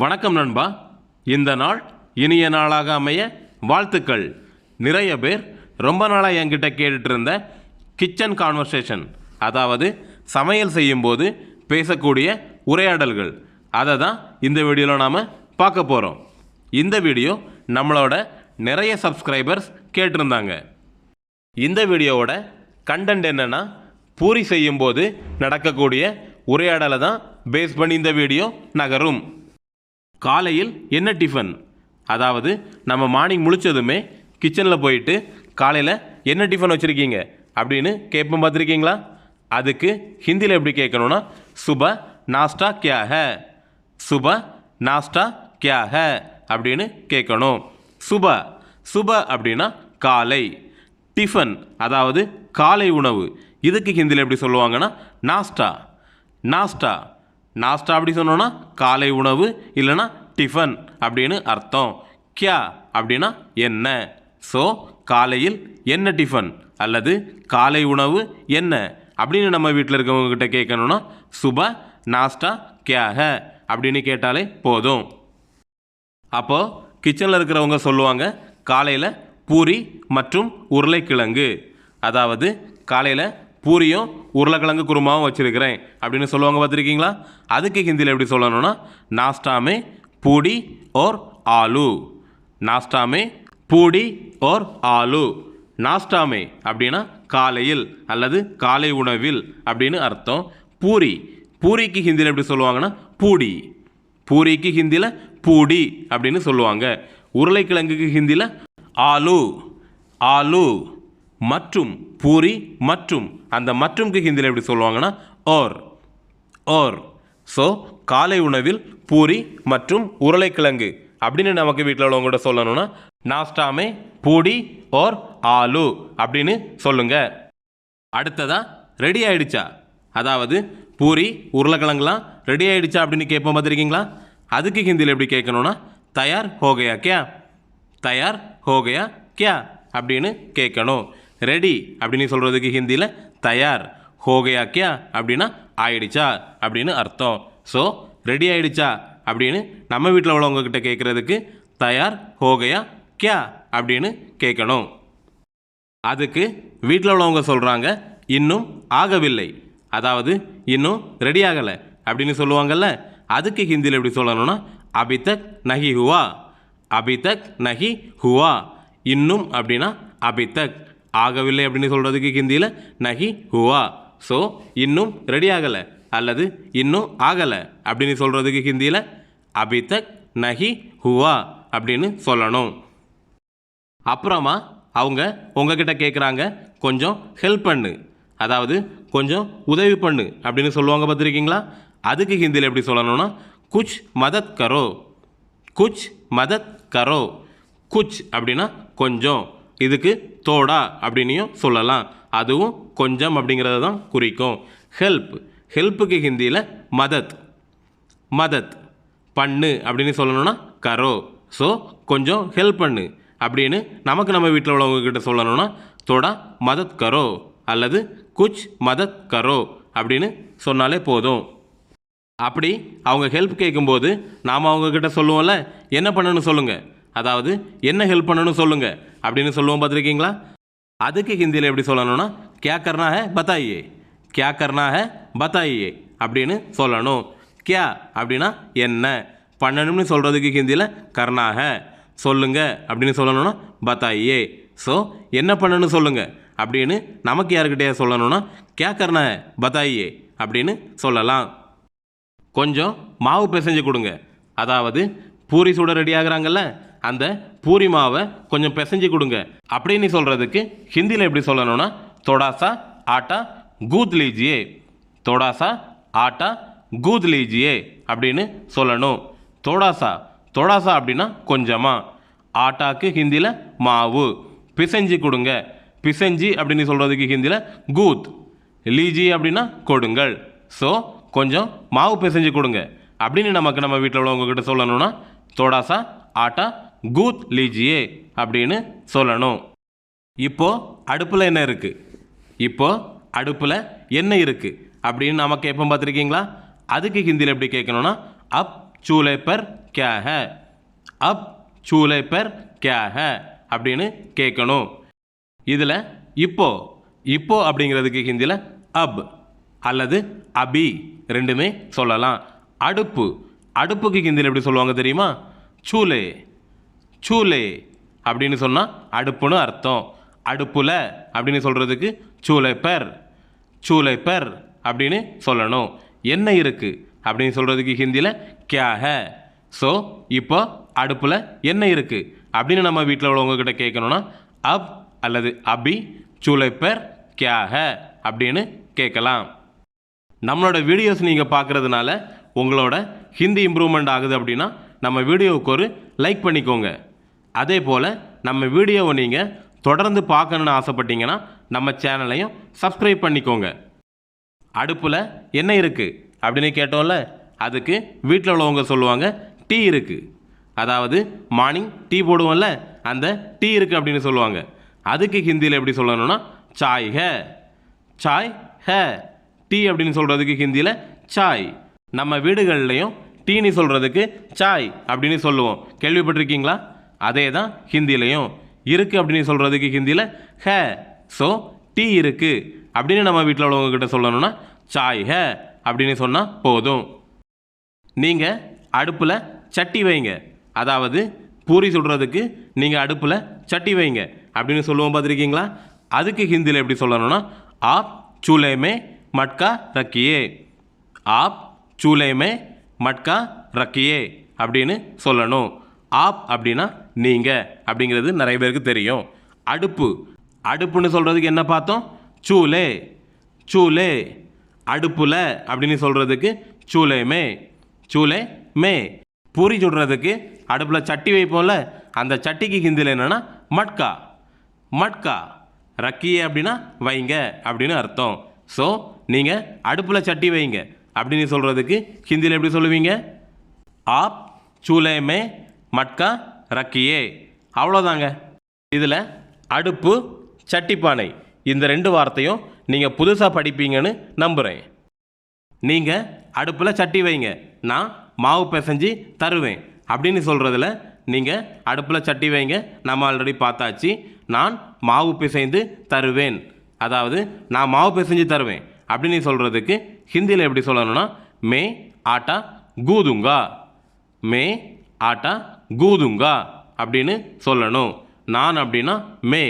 வணக்கம் நண்பா. இந்த நாள் இனிய நாளாக அமைய வாழ்த்துக்கள். நிறைய பேர் ரொம்ப நாளாக என்கிட்ட கேட்டுட்டு இருந்த கிச்சன் கான்வர்சேஷன் அதாவது சமையல் செய்யும்போது பேசக்கூடிய உரையாடல்கள். அதை தான் இந்த வீடியோவில் நாம் பார்க்க போகிறோம் இந்த வீடியோ நம்மளோட நிறைய சப்ஸ்கிரைபர்ஸ் கேட்டிருந்தாங்க. இந்த வீடியோவோட கண்டென்ட் என்னென்னா பூரி செய்யும்போது நடக்கக்கூடிய உரையாடலை தான் பேஸ் பண்ணி இந்த வீடியோ நகரும். காலையில் என்ன டிஃபன்? அதாவது நம்ம மார்னிங் முழிச்சதுமே கிச்சனில் போயிட்டு காலையில் என்ன டிஃபன் வச்சுருக்கீங்க? அப்படின்னு கேட்போம் பார்த்துருக்கீங்களா? அதுக்கு ஹிந்தியில் எப்படி கேட்கணும்னா சுப நாஸ்டா கியா ஹே சுப நாஸ்டா கியா ஹே அப்படின்னு கேட்கணும். சுப சுப அப்படின்னா காலை. டிஃபன் அதாவது காலை உணவு. இதுக்கு ஹிந்தியில் எப்படி சொல்லுவாங்கன்னா நாஸ்டா நாஸ்டா நாஸ்டா அப்படி சொன்னோன்னா காலை உணவு இல்லைன்னா டிஃபன் அப்படின்னு அர்த்தம். கியா அப்படின்னா என்ன? ஸோ காலையில் என்ன டிஃபன்? அல்லது காலை உணவு என்ன? அப்படின்னு நம்ம வீட்டில் இருக்கவங்க கிட்ட கேட்கணும்னா சுப நாஸ்டா கியா அப்படின்னு கேட்டாலே போதும். அப்போது கிச்சனில் இருக்கிறவங்க சொல்லுவாங்க காலையில் பூரி மற்றும் உருளைக்கிழங்கு. அதாவது காலையில் பூரியும் உருளைக்கிழங்கு குருமாவும் வச்சுருக்கிறேன் அப்படின்னு சொல்லுவாங்க பார்த்துருக்கீங்களா? அதுக்கு ஹிந்தியில் எப்படி சொல்லணும்னா நாஸ்டாமே பூடி ஓர் ஆலு. நாஸ்டாமே பூடி ஓர் ஆலு. நாஸ்டாமே அப்படின்னா காலையில் அல்லது காலை உணவில் அப்படின்னு அர்த்தம். பூரி. பூரிக்கு ஹிந்தியில் எப்படி சொல்லுவாங்கன்னா பூடி. பூரிக்கு ஹிந்தியில் பூடி அப்படின்னு சொல்லுவாங்க. உருளைக்கிழங்குக்கு ஹிந்தியில் ஆலு. ஆலு. மற்றும் பூரி மற்றும். அந்த மற்றும்க்கு ஹிந்தியில் எப்படி சொல்லுவாங்கன்னா ஓர் ஓர் ஸோ காலை உணவில் பூரி மற்றும் உருளைக்கிழங்கு. அப்படின்னு நமக்கு வீட்டில் உள்ளவங்கள்ட்ட சொல்லணும்னா நாஸ்டாமே பூடி ஓர் ஆலு அப்படின்னு சொல்லுங்க. அடுத்ததாக ரெடி ஆயிடுச்சா? அதாவது பூரி உருளைக்கிழங்குலாம் ரெடி ஆயிடுச்சா அப்படின்னு கேட்போம் பார்த்துருக்கீங்களா? அதுக்கு ஹிந்தியில் எப்படி கேட்கணும்னா தயார் ஹோகையா கியா? தயார் ஹோகையா கியா? அப்படின்னு கேட்கணும். ரெடி அப்படின்னு சொல்கிறதுக்கு ஹிந்தியில் தயார் ஹோகையா கியா அப்படின்னா ஆயிடுச்சா அப்படின்னு அர்த்தம். ஸோ ரெடி ஆயிடுச்சா அப்படின்னு நம்ம வீட்டில் உள்ளவங்கக்கிட்ட கேட்குறதுக்கு தயார் ஹோகையா கியா அப்படின்னு கேட்கணும் அதுக்கு வீட்டில் உள்ளவங்க சொல்கிறாங்க இன்னும் ஆகவில்லை. அதாவது இன்னும் ரெடி ஆகலை. அப்படின்னு சொல்லுவாங்கல்ல அதுக்கு ஹிந்தியில் எப்படி சொல்லணும்னா அபிதக் நஹி ஹுவா. அபிதக் நஹி ஹுவா. இன்னும் அப்படின்னா அபிதக். ஆகவில்லை அப்படின்னு சொல்கிறதுக்கு ஹிந்தியில் நஹி ஹுவா. ஸோ இன்னும் ரெடி ஆகலை அல்லது இன்னும் ஆகலை அப்படின்னு சொல்கிறதுக்கு ஹிந்தியில் அபிதக் நஹி ஹுவா அப்படின்னு சொல்லணும். அப்புறமா அவங்க உங்ககிட்ட கேட்குறாங்க கொஞ்சம் ஹெல்ப் பண்ணு. அதாவது கொஞ்சம் உதவி பண்ணு அப்படின்னு சொல்லுவாங்க பார்த்துருக்கீங்களா? அதுக்கு ஹிந்தியில் எப்படி சொல்லணும்னா குச் மதத் கரோ. குச் மதத் கரோ. குச் அப்படின்னா கொஞ்சம். இதுக்கு தோடா அப்படின்னும் சொல்லலாம். அதுவும் கொஞ்சம் அப்படிங்கிறத தான் குறிக்கும். ஹெல்ப் ஹெல்ப்புக்கு ஹிந்தியில் மதத். மதத். பண்ணு அப்படின்னு சொல்லணும்னா கரோ. ஸோ கொஞ்சம் ஹெல்ப் பண்ணு அப்படின்னு நமக்கு நம்ம வீட்டில் உள்ளவங்க கிட்ட சொல்லணும்னா தோடா மதத் கரோ அல்லது குச் மதத் கரோ அப்படின்னு சொன்னாலே போதும். அப்படி அவங்க ஹெல்ப் கேட்கும்போது நாம் அவங்கக்கிட்ட சொல்லுவோம்ல என்ன பண்ணணும்னு சொல்லுங்கள் அதாவது என்ன ஹெல்ப் பண்ணணும்னு சொல்லுங்கள் அப்படின்னு சொல்லுவோம் பார்த்துருக்கீங்களா? அதுக்கு ஹிந்தியில் எப்படி சொல்லணும்னா கே கர்னா ஹே கே கியா கர்னா ஹே அப்படின்னு சொல்லணும். கியா அப்படின்னா என்ன? பண்ணணும்னு சொல்கிறதுக்கு ஹிந்தியில் கர்னாக சொல்லுங்க அப்படின்னு சொல்லணும்னா பத்தாயே ஸோ என்ன பண்ணணும் சொல்லுங்க அப்படின்னு நமக்கு யாருக்கிட்டே சொல்லணும்னா கே கர்னா பத்தாயே அப்படின்னு சொல்லலாம். கொஞ்சம் மாவு பிசைஞ்சு கொடுங்க. அதாவது பூரி சுட ரெடி ஆகுறாங்கல்ல அந்த பூரி மாவை கொஞ்சம் பிசைஞ்சு கொடுங்க. அப்படின்னு சொல்கிறதுக்கு ஹிந்தியில் எப்படி சொல்லணும்னா தொடாசா ஆட்டா கூத் லீஜியே தொடாசா ஆட்டா கூத் லீஜியே அப்படின்னு சொல்லணும். தொடாசா தொடாசா அப்படின்னா கொஞ்சமாக ஆட்டாக்கு ஹிந்தியில் மாவு. பிசைஞ்சு கொடுங்க. பிசைஞ்சு அப்படின்னு சொல்கிறதுக்கு ஹிந்தியில் கூத். லீஜி அப்படின்னா கொடுங்கள். ஸோ கொஞ்சம் மாவு பிசைஞ்சு கொடுங்க. அப்படின்னு நமக்கு நம்ம வீட்டில் உள்ளவங்க கிட்ட தோடா சா ஆட்டா கூத் லீஜியே அப்படின்னு சொல்லணும். இப்போ அடுப்பில் என்ன இருக்குது இப்போ அடுப்பில் என்ன இருக்குது அப்படின்னு நம்ம கேட்போம் பார்த்துருக்கீங்களா? அதுக்கு ஹிந்தியில் எப்படி கேட்கணும்னா அப் சூலை பர் கியா அப் சூலை பர் கியா அப்படின்னு கேட்கணும். இதில் இப்போ இப்போ அப்படிங்கிறதுக்கு ஹிந்தியில் அப் அல்லது அபி ரெண்டுமே சொல்லலாம். அடுப்பு அடுப்புக்கு ஹிந்தியில் எப்படி சொல்லுவாங்க தெரியுமா? சூலே சூலே அப்படின்னு சொன்னால் அடுப்புன்னு அர்த்தம். அடுப்புல அப்படின்னு சொல்கிறதுக்கு சூலை பெர் சூலை பெர் அப்படின்னு சொல்லணும். என்ன இருக்குது அப்படின்னு சொல்கிறதுக்கு ஹிந்தியில் கியா ஸோ இப்போ அடுப்பில் என்ன இருக்குது அப்படின்னு நம்ம வீட்டில் உள்ளவங்கக்கிட்ட கேட்கணுன்னா அப் அல்லது அபி சூலை பெர் கியா அப்படின்னு கேட்கலாம் நம்மளோட வீடியோஸ் நீங்கள் பார்க்குறதுனால உங்களோட ஹிந்தி இம்ப்ரூவ்மெண்ட் ஆகுது அப்படின்னா நம்ம வீடியோவுக்கு ஒரு லைக் பண்ணிக்கோங்க. அதே போல் நம்ம வீடியோவை நீங்கள் தொடர்ந்து பார்க்கணுன்னு ஆசைப்பட்டீங்கன்னா நம்ம சேனலையும் சப்ஸ்கிரைப் பண்ணிக்கோங்க. அடுப்பில் என்ன இருக்குது அப்படின்னு கேட்டோம்ல அதுக்கு வீட்டில் உள்ளவங்க சொல்லுவாங்க டீ இருக்குது அதாவது மார்னிங் டீ போடுவோம்ல அந்த டீ இருக்குது அப்படின்னு சொல்லுவாங்க. அதுக்கு ஹிந்தியில் எப்படி சொல்லணும்னா சாய் ஹே. சாய் ஹே. டீ அப்படின்னு சொல்கிறதுக்கு ஹிந்தியில் சாய். நம்ம வீடுகள்லையும் டீனி சொல்கிறதுக்கு சாய் அப்படின்னு சொல்லுவோம். கேள்விப்பட்டிருக்கீங்களா? அதே தான் ஹிந்திலையும். இருக்குது அப்படின்னு சொல்கிறதுக்கு ஹிந்தியில் ஹே ஸோ டீ இருக்குது அப்படின்னு நம்ம வீட்டில் உள்ளவங்க கிட்ட சொல்லணும்னா சாய் ஹே அப்படின்னு சொன்னால் போதும். நீங்கள் அடுப்பில் சட்டி வைங்க. அதாவது பூரி சுடுறதுக்கு நீங்கள் அடுப்பில் சட்டி வைங்க அப்படின்னு சொல்லுவோம் பார்த்துருக்கீங்களா? அதுக்கு ஹிந்தியில் எப்படி சொல்லணும்னா ஆப் சூலேமே மட்கா ரக்கியே. ஆப் சூலே மே மட்கா ரக்கியே அப்படின்னு சொல்லணும். ஆப் அப்படின்னா நீங்கள் அப்படிங்கிறது நிறைய பேருக்கு தெரியும். அடுப்பு. அடுப்புன்னு சொல்கிறதுக்கு என்ன பார்த்தோம்? சூலே. சூலே. அடுப்புல அப்படின்னு சொல்கிறதுக்கு சூலே மே சூலே மே. பூரி சுடுறதுக்கு அடுப்பில் சட்டி வைப்போம்ல அந்த சட்டிக்கு ஹிந்தியில் என்னென்னா மட்கா. மட்கா. ரக்கியே அப்படின்னா வைங்க அப்படின்னு அர்த்தம். ஸோ நீங்கள் அடுப்பில் சட்டி வைங்க. அப்படின்னு சொல்கிறதுக்கு ஹிந்தியில் எப்படி சொல்லுவீங்க? ஆப் சூலேமே மட்கா ரக்கியே. அவ்வளோதாங்க இதில் அடுப்பு சட்டிப்பானை இந்த ரெண்டு வார்த்தையும் நீங்கள் புதுசாக படிப்பீங்கன்னு நம்புகிறேன் நீங்கள் அடுப்பில் சட்டி வைங்க. நான் மாவு பிசைஞ்சு தருவேன். அப்படின்னு சொல்கிறதுல நீங்கள் அடுப்பில் சட்டி வைங்க. நம்ம ஆல்ரெடி பார்த்தாச்சு. நான் மாவு பிசைந்து தருவேன். அதாவது நான் மாவு பிசைஞ்சு தருவேன். அப்படின்னு சொல்கிறதுக்கு ஹிந்தியில் எப்படி சொல்லணும்னா மே ஆட்டா கூதுங்கா. மே ஆட்டா கூதுங்கா அப்படின்னு சொல்லணும். நான் அப்படின்னா மே.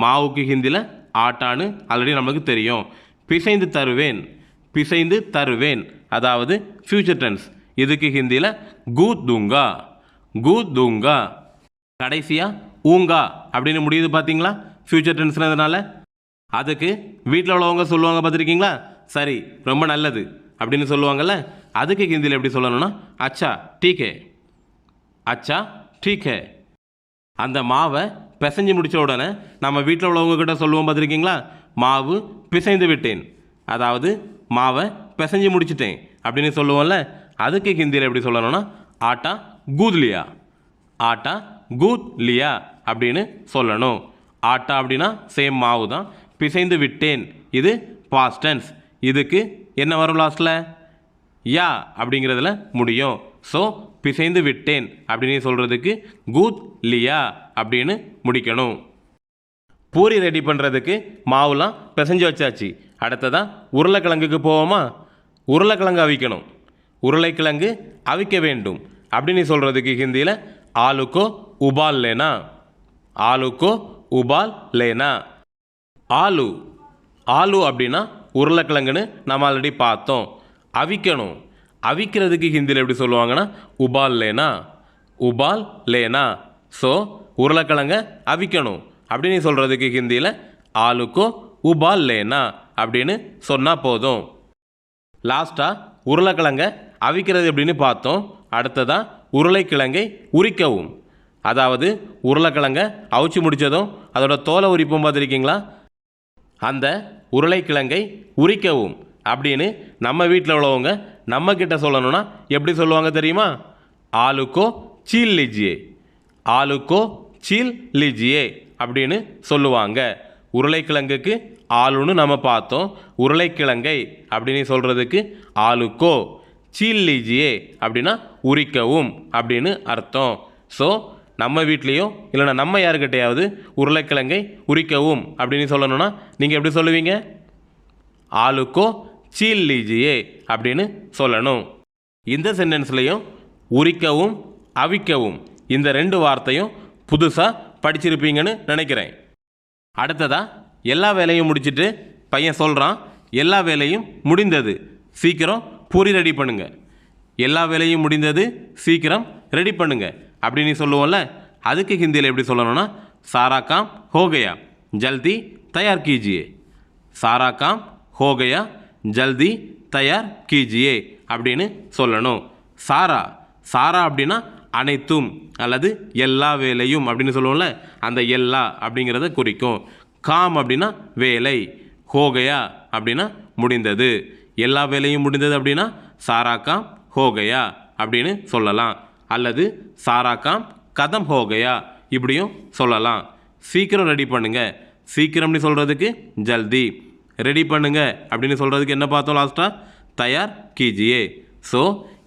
மாவுக்கு ஹிந்தியில் ஆட்டான்னு ஆல்ரெடி நமக்கு தெரியும். பிசைந்து தருவேன். பிசைந்து தருவேன். அதாவது ஃப்யூச்சர் டென்ஸ் இதுக்கு ஹிந்தியில் கூதுங்கா. தூங்கா தூங்கா கடைசியாக ஊங்கா அப்படின்னு முடியுது பார்த்தீங்களா ஃப்யூச்சர் டென்ஸ்னதுனால அதுக்கு வீட்டில் உள்ளவங்க சொல்லுவாங்க பார்த்துருக்கீங்களா சரி ரொம்ப நல்லது அப்படின்னு சொல்லுவாங்கள்ல அதுக்கு ஹிந்தியில் எப்படி சொல்லணும்னா அச்சா டீக்கே. அச்சா டீக்கே. அந்த மாவை பிசைஞ்சு முடித்த உடனே நம்ம வீட்டில் உள்ளவங்கக்கிட்ட சொல்லுவோம் பார்த்துருக்கீங்களா? மாவு பிசைந்து விட்டேன். அதாவது மாவை பிசைஞ்சு முடிச்சிட்டேன் அப்படின்னு சொல்லுவோம்ல அதுக்கு ஹிந்தியில் எப்படி சொல்லணும்னா ஆட்டா கூத்லியா. ஆட்டா கூத் லியா அப்படின்னு சொல்லணும். ஆட்டா அப்படின்னா சேம் மாவு தான் பிசைந்து விட்டேன். இது பாஸ்டன்ஸ் இதுக்கு என்ன வரும் லாஸ்ட்டில் யா அப்படிங்கிறதுல முடியும். ஸோ பிசைந்து விட்டேன் அப்படின்னு சொல்கிறதுக்கு கூத் லியா அப்படின்னு முடிக்கணும். பூரி ரெடி பண்ணுறதுக்கு மாவுலாம் பிசைஞ்சு வச்சாச்சு. அடுத்ததான் உருளைக்கிழங்குக்கு போவோமா? உருளைக்கிழங்கு அவிக்கணும். உருளைக்கிழங்கு அவிக்க வேண்டும் அப்படின்னு சொல்கிறதுக்கு ஹிந்தியில் ஆலுக்கோ உபால் லேனா? ஆலுக்கோ உபால் லேனா? ஆலு. ஆலு அப்படின்னா உருளைக்கிழங்குன்னு நம்ம ஆல்ரெடி பார்த்தோம். அவிக்கணும். அவிக்கிறதுக்கு ஹிந்தியில் எப்படி சொல்லுவாங்கன்னா உபால் லேனா? உபால் லேனா? ஸோ உருளைக்கிழங்க அவிக்கணும். அப்படின்னு சொல்கிறதுக்கு ஹிந்தியில் ஆளுக்கோ உபால் லேனா? அப்படின்னு சொன்னால் போதும். லாஸ்ட்டாக உருளைக்கிழங்க அவிக்கிறது எப்படின்னு பார்த்தோம். அடுத்ததாக உருளைக்கிழங்கை உரிக்கவும். அதாவது உருளைக்கிழங்க அவிச்சு முடித்ததும் அதோட தோலை உரிப்பும் பார்த்துருக்கீங்களா? அந்த உருளைக்கிழங்கை உரிக்கவும் அப்படின்னு நம்ம வீட்டில் உள்ளவங்க நம்ம கிட்ட சொல்லணும்னா எப்படி சொல்லுவாங்க தெரியுமா? ஆளுக்கோ சீல் லிஜியே ஆளுக்கோ சீல் லிஜியே அப்படின்னு சொல்லுவாங்க. உருளைக்கிழங்குக்கு ஆளுன்னு நம்ம பார்த்தோம். உருளைக்கிழங்கை அப்படின்னு சொல்கிறதுக்கு ஆளுக்கோ சீல் லிஜியே அப்படின்னா உரிக்கவும் அப்படின்னு அர்த்தம். ஸோ நம்ம வீட்லேயோ இல்லைன்னா நம்ம யாருக்கிட்டையாவது உருளைக்கிழங்கை உரிக்கவும் அப்படின்னு சொல்லணும்னா நீங்கள் எப்படி சொல்லுவீங்க? ஆளுக்கோ சீல் லீஜியே அப்படின்னு சொல்லணும். இந்த சென்டென்ஸ்லையும் உரிக்கவும் அவிக்கவும் இந்த ரெண்டு வார்த்தையும் புதுசாக படிச்சிருப்பீங்கன்னு நினைக்கிறேன். அடுத்ததாக எல்லா வேலையும் முடிச்சுட்டு பையன் சொல்கிறான் எல்லா வேலையும் முடிந்தது. சீக்கிரம் பூரி ரெடி பண்ணுங்கள் எல்லா வேலையும் முடிந்தது சீக்கிரம் ரெடி பண்ணுங்க. அப்படின்னு சொல்லுவோம்ல அதுக்கு ஹிந்தியில் எப்படி சொல்லணும்னா சாரா காம் ஹோகையா ஜல்தி தயார் கீஜியே. சாரா காம் ஹோகையா ஜல்தி தயார் கீஜியே அப்படின்னு சொல்லணும். சாரா சாரா அப்படின்னா அனைத்தும் அல்லது எல்லா வேலையும் அப்படின்னு சொல்லுவோம்ல அந்த எல்லா அப்படிங்கிறத குறிக்கும். காம் அப்படின்னா வேலை ஹோகயா அப்படின்னா முடிந்தது. எல்லா வேலையும் முடிந்தது அப்படின்னா சாரா காம் ஹோகயா அப்படின்னு சொல்லலாம். அல்லது சாரா காம் கதம் ஹோகையா? இப்படியும் சொல்லலாம். சீக்கிரம் ரெடி பண்ணுங்கள் சீக்கிரம்னு சொல்கிறதுக்கு ஜல்தி. ரெடி பண்ணுங்க. அப்படின்னு சொல்கிறதுக்கு என்ன பார்த்தோம் லாஸ்ட்டாக தயார் கீஜியே. ஸோ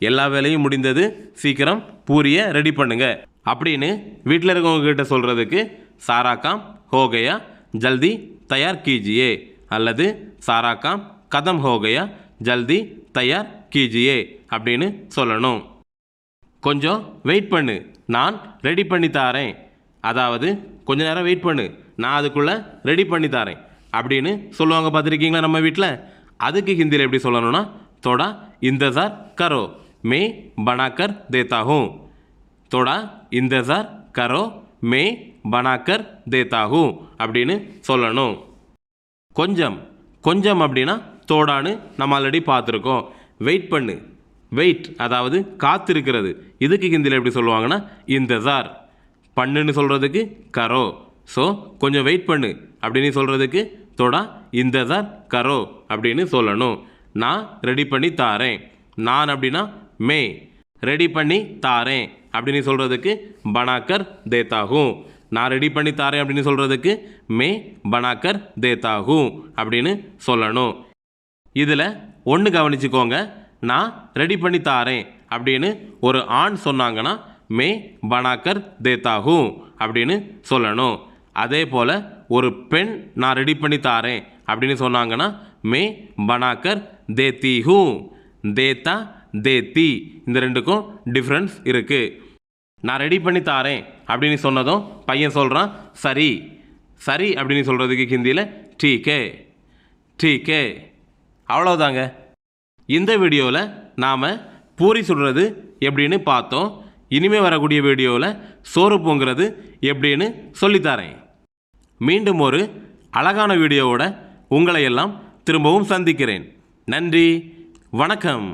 எல்லா வேலையும் முடிந்தது. சீக்கிரம் பூரியை ரெடி பண்ணுங்க. அப்படின்னு வீட்டில் இருக்கவங்ககிட்ட சொல்கிறதுக்கு சாரா காம் ஹோகையா ஜல்தி தயார் கீஜியே. அல்லது சாரா காம் கதம் ஹோகையா ஜல்தி தயார் கீஜியே. அப்படின்னு சொல்லணும். கொஞ்சம் வெயிட் பண்ணு. நான் ரெடி பண்ணி தாரேன். அதாவது கொஞ்ச நேரம் வெயிட் பண்ணு. நான் அதுக்குள்ளே ரெடி பண்ணி தாரேன். அப்படின்னு சொல்லுவாங்க பார்த்துருக்கீங்களா நம்ம வீட்டில் அதுக்கு ஹிந்தியில் எப்படி சொல்லணும்னா தோடா இந்தசார் கரோ மே பனாக்கர் தேத்தாகும் தோடா தோடா இந்தசார் கரோ மே பனாக்கர் தேத்தாகும் அப்படின்னு சொல்லணும். கொஞ்சம் கொஞ்சம் அப்படின்னா தோடான்னு நம்ம ஆல்ரெடி பார்த்துருக்கோம். வெயிட் பண்ணு. வெயிட் அதாவது காத்திருக்கிறது. இதுக்கு ஹிந்தியில் எப்படி சொல்லுவாங்கன்னா இந்ததார் பண்ணுன்னு சொல்கிறதுக்கு கரோ. ஸோ கொஞ்சம் வெயிட் பண்ணு. அப்படின்னு சொல்கிறதுக்கு தோடா இந்ததார் கரோ. அப்படின்னு சொல்லணும். நான் ரெடி பண்ணி தாரேன். நான் அப்படின்னா மே. ரெடி பண்ணி தாரேன். அப்படின்னு சொல்கிறதுக்கு பனாக்கர் தேத்தாகும் நான் ரெடி பண்ணி தாரேன் அப்படின்னு சொல்கிறதுக்கு மே பனாக்கர் தேத்தாகும் அப்படின்னு சொல்லணும். இதில் ஒன்று கவனிச்சுக்கோங்க. நான் ரெடி பண்ணி தாரேன் அப்படின்னு ஒரு ஆண் சொன்னாங்கன்னா மே பனாக்கர் தேத்தாகும் அப்படின்னு சொல்லணும். அதே போல் ஒரு பெண் நான் ரெடி பண்ணி தாரேன் அப்படின்னு சொன்னாங்கன்னா மே பனாக்கர் தேத்தி ஹூ தேத்தா தேத்தி. இந்த ரெண்டுக்கும் டிஃப்ரென்ஸ் இருக்குது நான் ரெடி பண்ணி தாரேன் அப்படின்னு சொன்னதும் பையன் சொல்கிறான் சரி. சரி அப்படின்னு சொல்கிறதுக்கு ஹிந்தியில் டீக்கே டீக்கே அவ்வளோதாங்க இந்த வீடியோவில் நாம் பூரி சுடுறது எப்படின்னு பார்த்தோம். இனிமே வரக்கூடிய வீடியோவில் சோறு பொங்குறது எப்படின்னு சொல்லித்தரேன். மீண்டும் ஒரு அழகான வீடியோவோட உங்களை எல்லாம் திரும்பவும் சந்திக்கிறேன். நன்றி வணக்கம்.